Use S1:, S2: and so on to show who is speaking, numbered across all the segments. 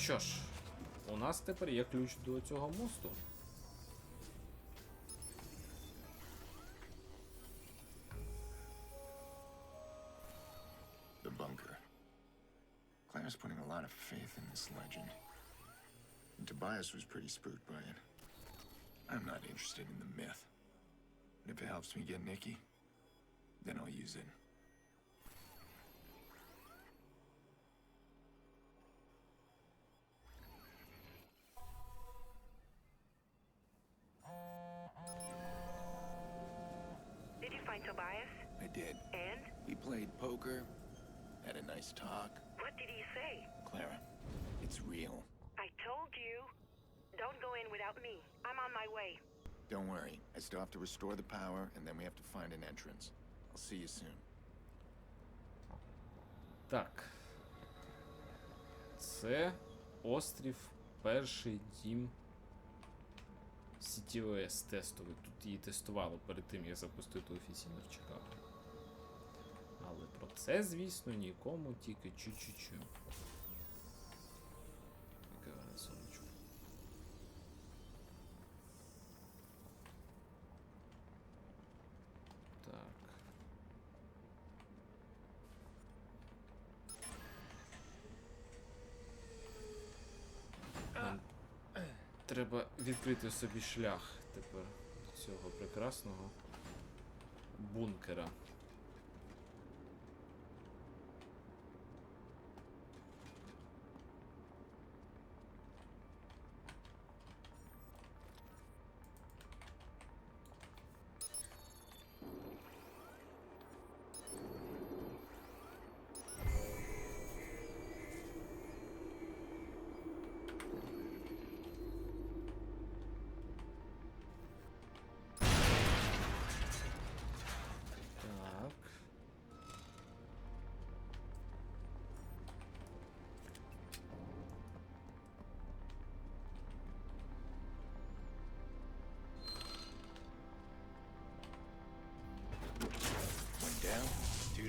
S1: що ж, у нас тепер є ключ до цього мосту.
S2: The bunker. Claire's putting a lot of faith in this legend. And Tobias was pretty spooked by it. I'm not interested in the myth. And if it helps me get Nikki, then I'll use it.
S3: find Tobias?
S2: I did.
S3: And?
S2: We played poker, had a nice talk.
S3: What did he say?
S2: Clara, it's real.
S3: I told you. Don't go in without me. I'm on my way.
S2: Don't worry. I still have to restore the power, and then we have to find an entrance. I'll see you soon.
S1: Так. Це острів Перший дім CTOS тестовий. Тут її тестувало перед тим, як запустити офіційно в Чикаго. Але про це, звісно, нікому тільки чу-чу-чу. Треба відкрити собі шлях тепер до цього прекрасного бункера.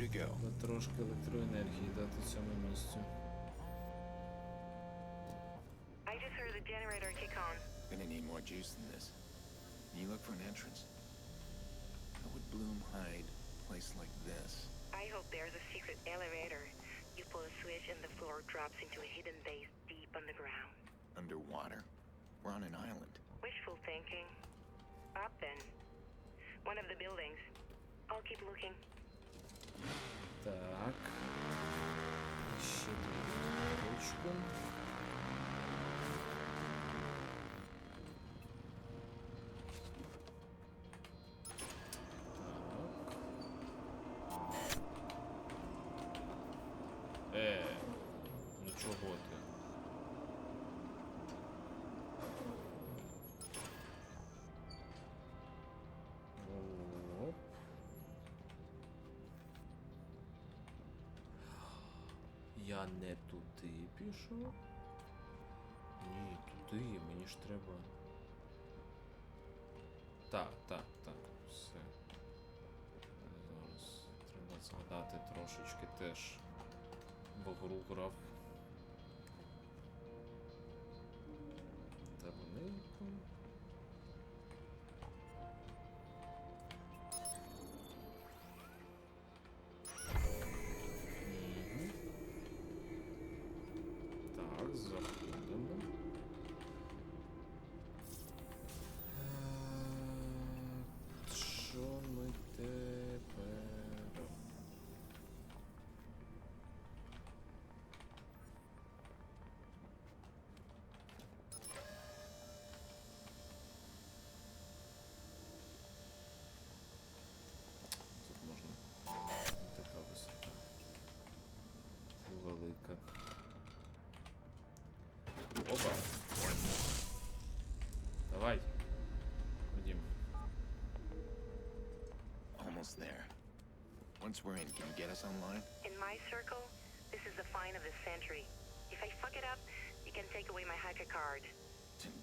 S2: Here go.
S3: I just heard the generator kick on.
S2: Gonna need more juice than this. You look for an entrance. How would Bloom hide a place like this?
S3: I hope there's a secret elevator. You pull a switch and the floor drops into a hidden base deep underground.
S2: Underwater? We're on an island.
S3: Wishful thinking. Up then. One of the buildings. I'll keep looking.
S1: Так. Еще Ще ручку. Я не туди пішов. Ні, туди, мені ж треба. Так, так, так, все. Зараз треба згадати трошечки теж бо гру грав. Таблинку.
S2: Almost there. Once we're in, can you get us online?
S3: In my circle, this is the fine of the century. If I fuck it up, you can take away my hacker card.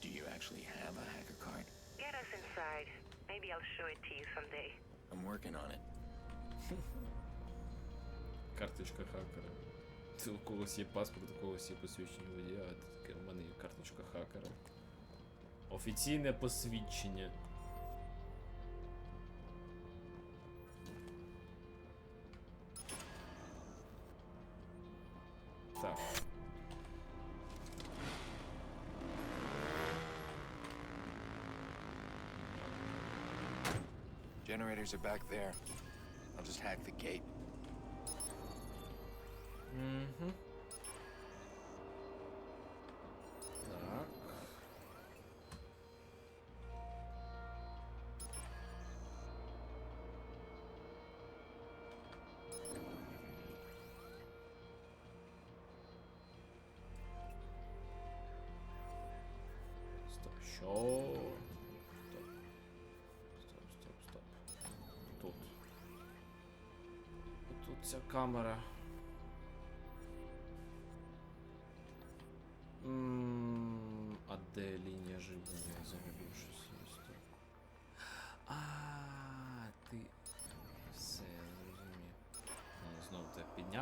S2: Do you actually have a hacker card?
S3: Get us inside. Maybe I'll show it to you someday.
S2: I'm working on it.
S1: Karteczka hakera. у когось є паспорт, у когось є посвідчення водія, а таке у мене є карточка хакера. Офіційне посвідчення. Так.
S2: Generators are back there. I'll just hack the gate.
S1: Угу. Так. Стоп, що? Стоп. Стоп, стоп, Тут. Тут ця камера.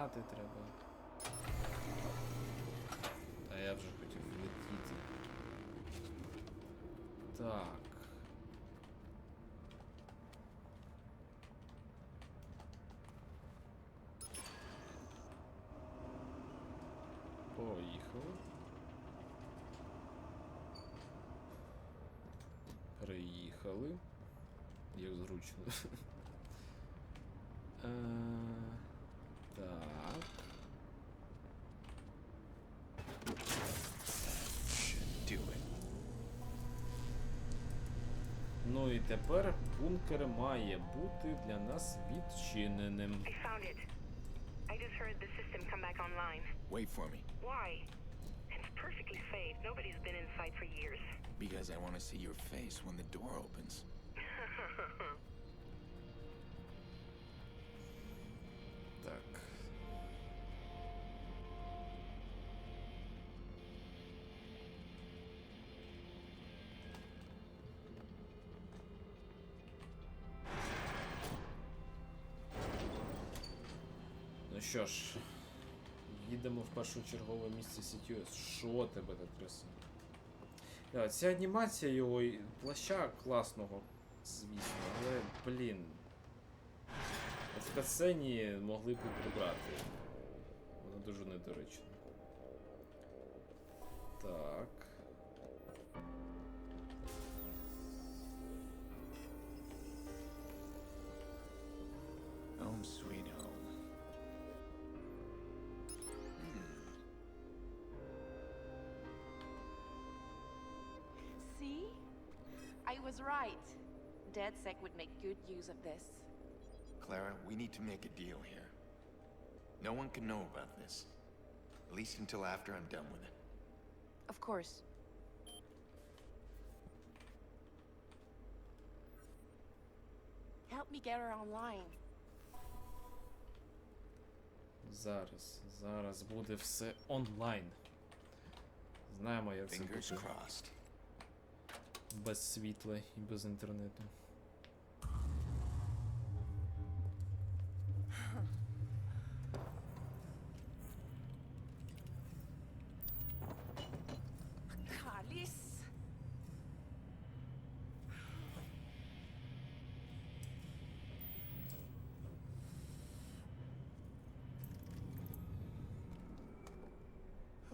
S1: відлітати треба. Та я вже хотів летіти. Так. Поїхали. Приїхали. Як зручно. І тепер бункер має бути для нас відчиненим.
S3: I found it. I just heard the system come back online.
S2: Wait for me.
S3: Why? It's perfectly safe. Nobody's been inside for years.
S2: Because I want to see your face when the door opens.
S1: що ж, їдемо в першочергове місце CTOS. Що тебе так красиво? ця анімація його і плаща класного, звісно, але, блін. В катсцені могли б прибрати. Воно дуже недоречно. Так.
S2: Home sweet
S4: was right. DedSec would make good use of this.
S2: Clara, we need to make a deal here. No one can know about this. At least until after I'm done with it.
S4: Of course. Help me get her online.
S1: Зараз, зараз буде все онлайн. Знаємо, як це
S2: буде.
S1: Fingers
S2: crossed
S1: без світла і без інтернету.
S4: Каліс.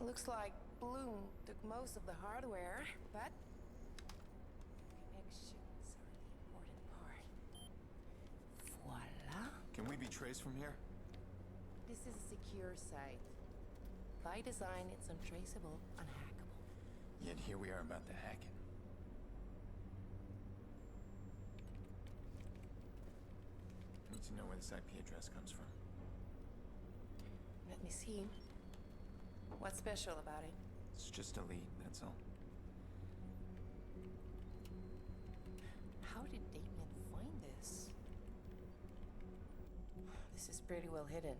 S4: Looks like Bloom took most of the hardware, but
S2: ways from here?
S4: This is a secure site. By design, it's untraceable, unhackable.
S2: Yet here we are about to hack it. Need to know where this IP address comes from.
S4: Let me see. What's special about it?
S2: It's just a lead, that's all.
S4: place is pretty well hidden.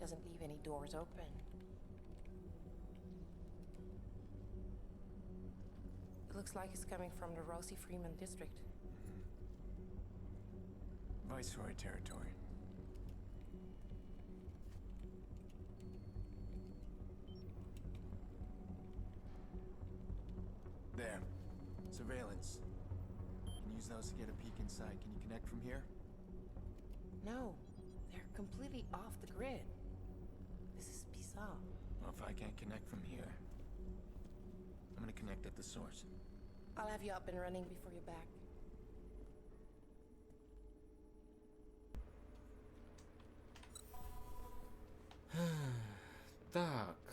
S4: Doesn't leave any doors open. It looks like it's coming from the Rossi Freeman district.
S2: Viceroy territory. There. Surveillance. You can use those to get a peek inside. Can you connect from here?
S4: No. Completely off the grid. This is bizarre.
S2: Well, if I can't connect from here, I'm gonna connect at the source.
S4: I'll have you up and running before you're back.
S1: так.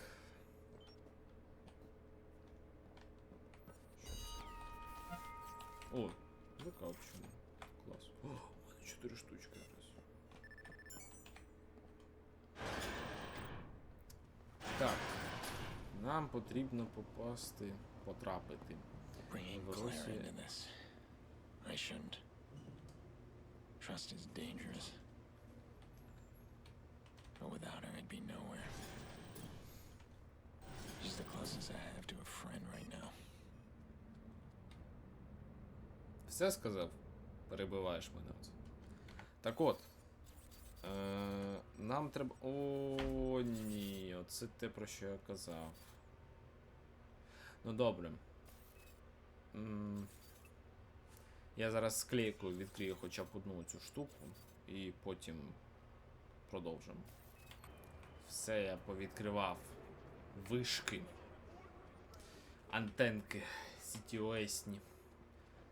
S1: потрібно попасти, потрапити.
S2: В Росію. I shouldn't. Trust is dangerous. But without her, I'd be nowhere. She's the closest I have to a friend right now.
S1: Все сказав? Перебиваєш мене. Так от. Е нам треба... О, ні, оце те, про що я казав. Ну добре. Я зараз склейкою відкрию хоча б одну цю штуку і потім продовжимо. Все, я повідкривав вишки, антенки CTOS-ні.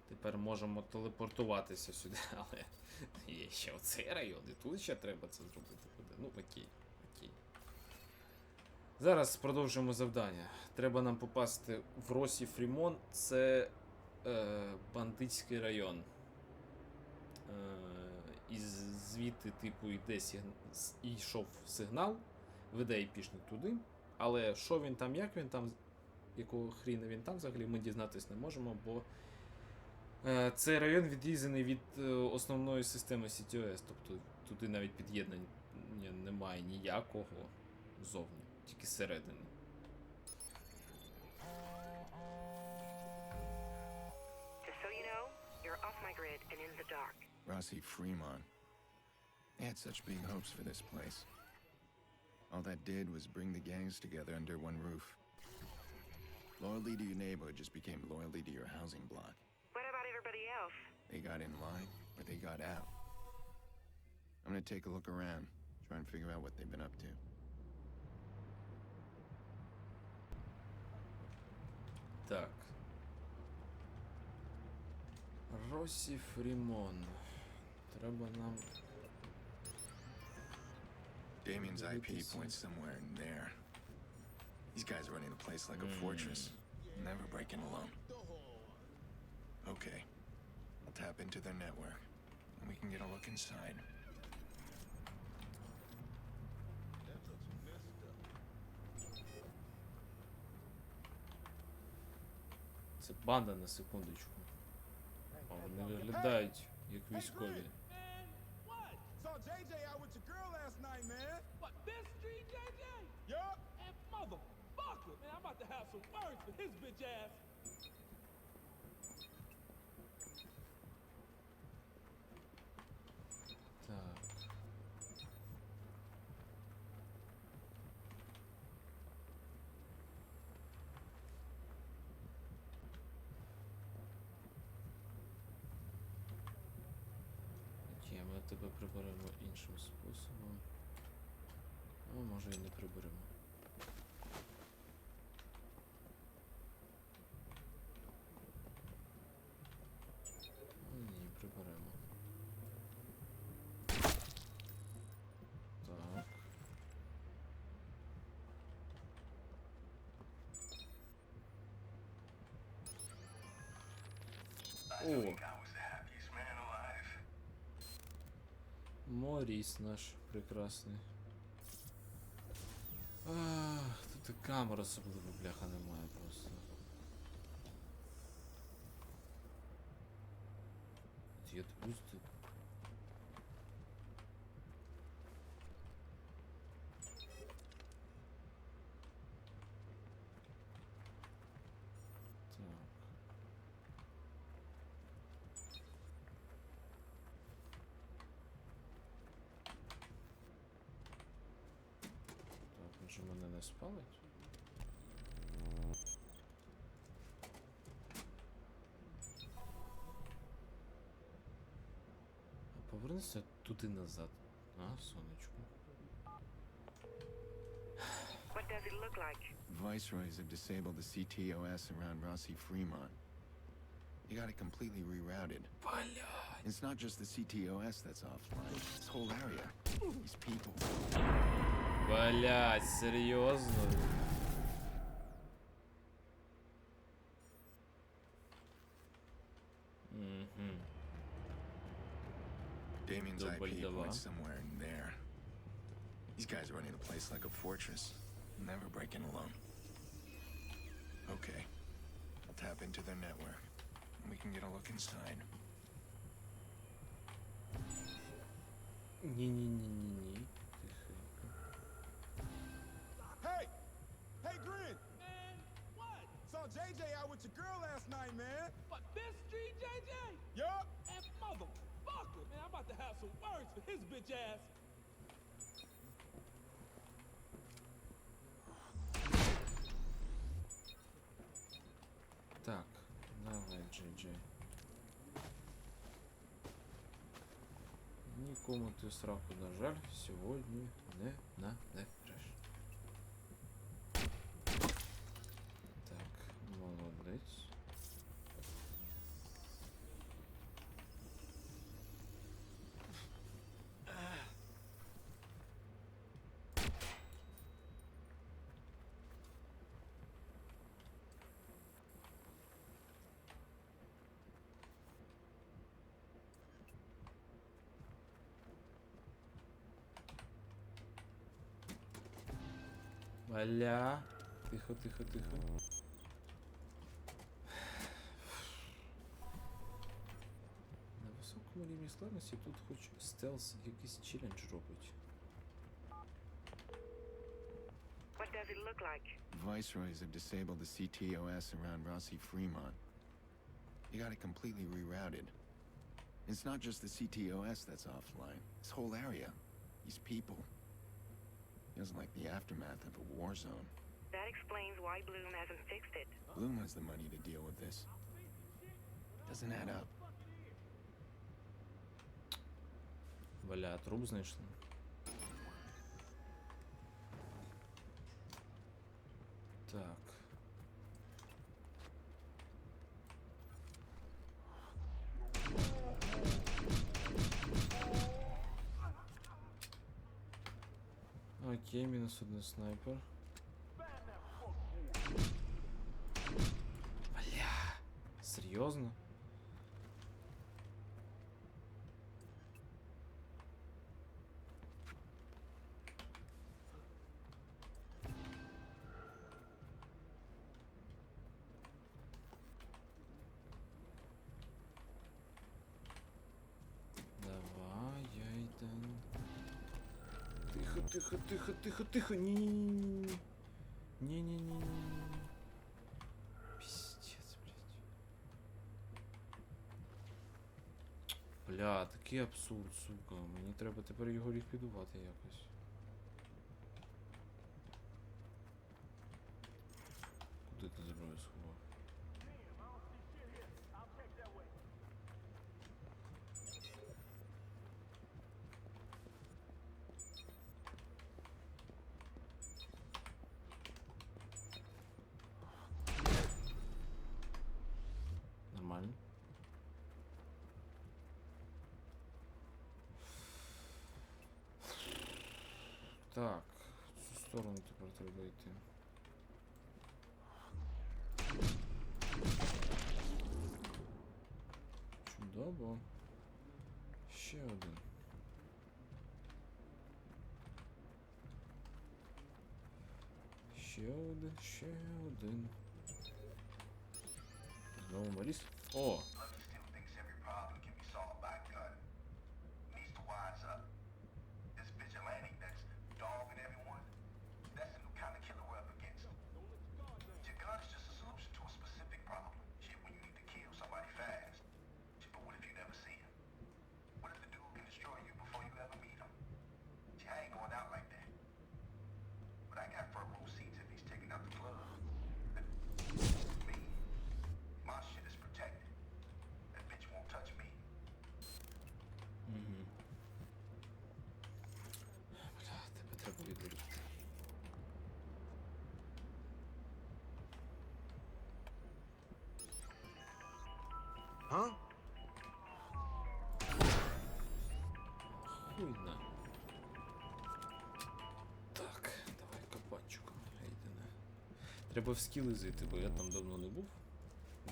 S1: Тепер можемо телепортуватися сюди, але є ще оцей район, і тут ще треба це зробити буде. Ну окей. Зараз продовжуємо завдання. Треба нам попасти в Росі Фрімон, це е, бандитський район. Е, І звідти, типу, йде йшов сигнал, веде айпішник туди. Але що він там, як він там, якого хріна він там взагалі, ми дізнатись не можемо, бо е, цей район відрізаний від е, основної системи CTOS, тобто туди навіть під'єднання немає ніякого зовні. тільки зсередини.
S3: you
S2: Rossi Fremont. They had such big hopes for this place. All that did was bring the gangs together under one roof. Loyalty to your neighborhood just became loyalty to your housing block.
S3: What about everybody else?
S2: They got in line, or they got out. I'm gonna take a look around, try and figure out what they've been up to.
S1: Так. Росі Фрімон. Треба нам.
S2: Damien's IP points somewhere in there. These guys are running the place like a fortress. Never breaking alone. Okay. I'll tap into their network, and we can get a look inside.
S1: Це банда на секундочку. А вони виглядають як військові.
S5: Saw JJ out with your girl last night, man.
S6: What, this street JJ?
S5: Yup.
S6: And motherfucker, man, I'm about to have some words for his bitch ass.
S1: тебе приберемо іншим способом. А ну, може і не приберемо. Ну, ні, приберемо. Так. О! Моріс наш прекрасний. Ах, тут і камера особливо бляха немає просто. не спалить? А повернися туди назад. А, сонечко.
S3: What does it look like?
S2: Viceroys have disabled the CTOS around Rossi Fremont. You got it completely rerouted. It's not just the CTOS that's offline. This whole area. These people.
S1: Блять, серьезно?
S2: Damien's IP points somewhere in there. These guys are running the place like a fortress. Never breaking alone. Okay. I'll tap into their network. And we can get a look inside.
S6: Не-не-не-не-не. some words for his bitch ass.
S1: Так, давай, Джей-Джей. Нікому ти сраку, на жаль, сьогодні не нанесеш. Валя. Тихо, тихо, тихо. На високому рівні складності тут хоч стелс якийсь челендж робить.
S3: What does it look like?
S2: Viceroys have disabled the CTOS around Rossi Fremont. You got it completely rerouted. It's not just the CTOS that's offline, this whole area, these people. Feels like the aftermath of a war zone.
S3: That explains why Bloom hasn't fixed it.
S2: Bloom has the money to deal with this. Doesn't add up.
S1: Бля, труп знайшли. Так. Окей, минус один снайпер. Бля, Серьезно? тихо. Не-не-не-не. Не-не-не-не. Пиздец, блядь. Бля, такий абсурд, сука. Мені треба тепер його ліквідувати якось. Так, в цю сторону тепер треба йти. Чудово. Ще один. Ще один, ще один. Знову Маріс. О!
S7: А? Хуйна. Так, давай капанчиком.
S1: Треба в скіли зайти, бо я там давно не був.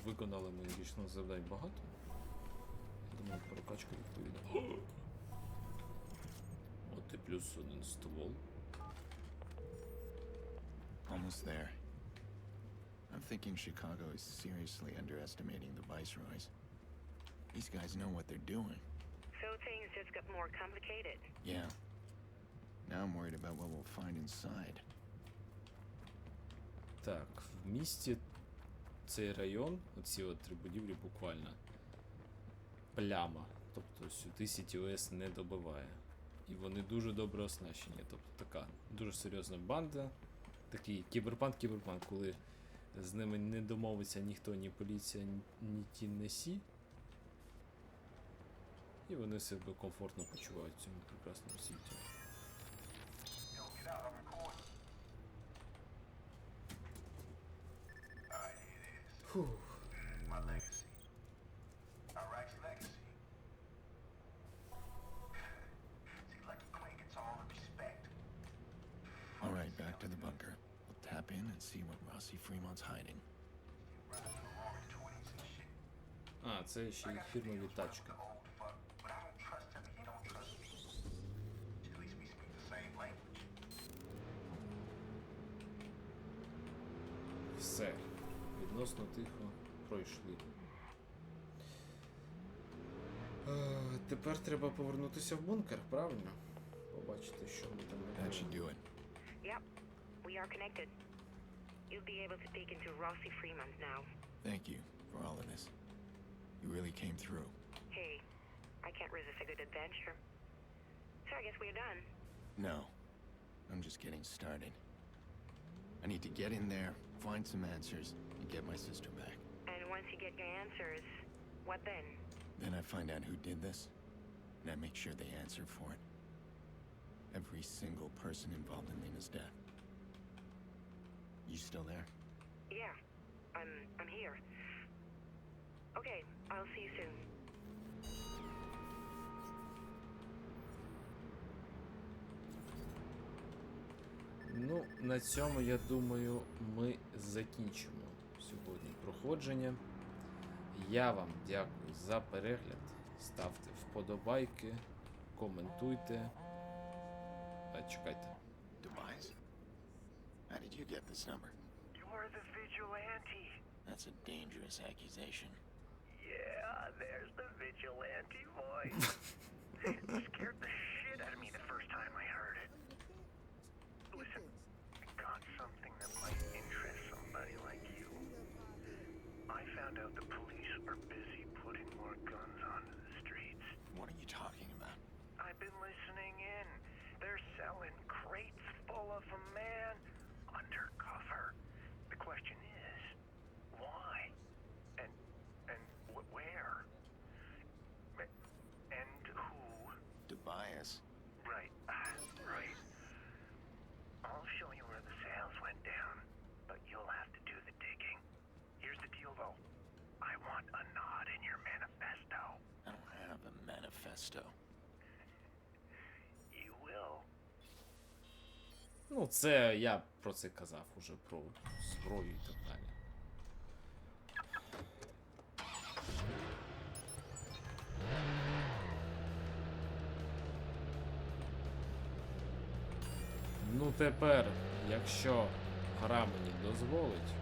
S1: Виконали ми річних завдань багато. Думаю, прокачка відповідна. От і плюс один ствол.
S2: Almost there. I'm thinking Chicago is seriously underestimating the Viceroy's. These guys know what they're doing.
S3: So things just got more complicated.
S2: Yeah. Now I'm worried about what we'll find inside.
S1: Так, в місті цей район, оці от три будівлі буквально пляма. Тобто сюди CTOS не добиває. І вони дуже добре оснащені. Тобто така дуже серйозна банда. Такий кіберпанк-кіберпанк, коли з ними не домовиться ніхто, ні поліція, ні ті не сі. І вони себе комфортно почувають в цьому прекрасному світі. Фух.
S7: All
S2: right, back to the bunker. We'll tap in and see what Rossi Fremont's hiding.
S1: А, це ще й фірмові тачки. все. Відносно тихо пройшли. Е, Тепер треба повернутися в бункер, правильно? Побачити, що ми там
S2: That should do it.
S3: Yep, we are connected. You'll be able to peek into Rossi Freeman now.
S2: Thank you for all of this. You really came through.
S3: Hey, I can't resist a good adventure. So I guess we're done.
S2: No, I'm just getting started. I need to get in there, find some answers, and get my sister back.
S3: And once you get your answers, what then?
S2: Then I find out who did this, and I make sure they answer for it. Every single person involved in Lena's death. You still there?
S3: Yeah. I'm I'm here. Okay, I'll see you soon.
S1: Ну, на цьому, я думаю, ми закінчимо сьогодні проходження. Я вам дякую за перегляд. Ставте вподобайки, коментуйте. А чекайте.
S2: Demise. How did you get this number?
S7: You're the vigilante.
S2: That's a dangerous accusation.
S7: Yeah, there's the vigilante voice. Scared the The police are busy putting more guns the streets.
S2: What are you talking about?
S7: I've been listening. manifesto. You will.
S1: Ну, це я про це казав уже про зброю і так далі. Ну тепер, якщо гра мені дозволить.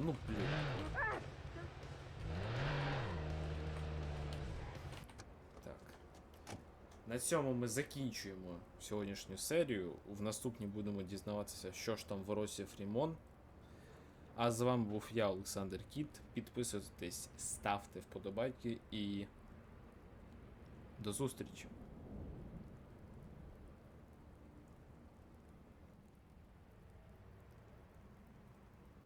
S1: Ну блін. на цьому ми закінчуємо сьогоднішню серію. В наступній будемо дізнаватися, що ж там воросі Фрімон. А з вами був я, Олександр Кіт. Підписуйтесь, ставте вподобайки і до зустрічі!